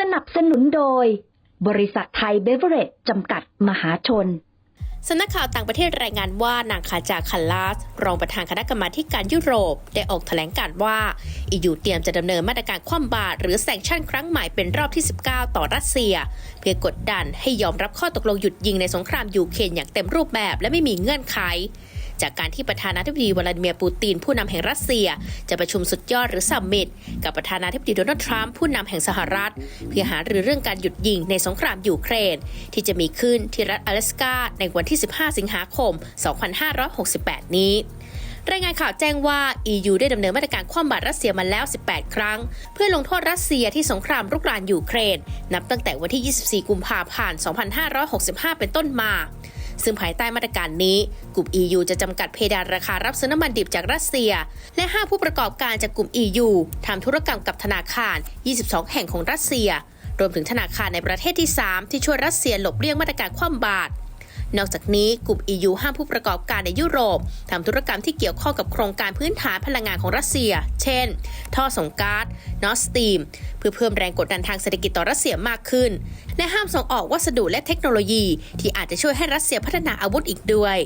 สนับสนุนโดย บริษัทไทยเบเวอเรจจำกัดมหาชนสำนักข่าวต่างประเทศรายงานว่านางคาจาคัลลาส รองประธานคณะกรรมาการยุโรป ได้ออกแถลงการว่าอียูเตรียมจะดำเนินมาตรการคว่ำบาตรหรือแซงชั่นครั้งใหม่เป็นรอบที่ 19 ต่อรัสเซีย เพื่อกดดันให้ยอมรับข้อตกลงหยุดยิงในสงครามยูเครนอย่างเต็มรูปแบบและไม่มีเงื่อนไข จากการที่ประธานาธิบดีวลาดิเมียร์ปูติน ผู้นำแห่งรัสเซีย จะประชุมสุดยอดหรือซัมมิตกับประธานาธิบดีโดนัลด์ทรัมป์ผู้นำแห่งสหรัฐ เพื่อหารือเรื่องการหยุดยิงในสงครามยูเครน ที่จะมีขึ้นที่รัฐอลาสกาในวันที่ 15 สิงหาคม 2568 นี้รายงานข่าวแจ้งว่า EU ได้ดำเนินมาตรการคว่ำบาตรรัสเซียมาแล้ว 18 ครั้ง เพื่อลงโทษรัสเซียที่สงครามรุกรานยูเครน นับตั้งแต่วันที่ 24 กุมภาพันธ์ 2565 เป็นต้นมา ซึ่งภายใต้มาตรการนี้ กลุ่ม EU จะจำกัดเพดานราคารับซื้อน้ำมันดิบจากรัสเซีย และห้าผู้ประกอบการจากกลุ่ม EU ทำธุรกรรมกับธนาคาร 22 แห่งของรัสเซีย รวมถึงธนาคารในประเทศที่ 3 ที่ช่วยรัสเซียหลบเลี่ยงมาตรการคว่ำบาตร นอกจากนี้กลุ่ม EU ห้ามผู้ประกอบการในยุโรปทำธุรกรรมที่เกี่ยวข้องกับโครงการพื้นฐานพลังงานของรัสเซีย เช่น ท่อส่งก๊าซนอสตีม เพื่อเพิ่มแรงกดดันทางเศรษฐกิจต่อรัสเซียมากขึ้น และห้ามส่งออกวัสดุและเทคโนโลยี ที่อาจจะช่วยให้รัสเซียพัฒนาอาวุธอีกด้วย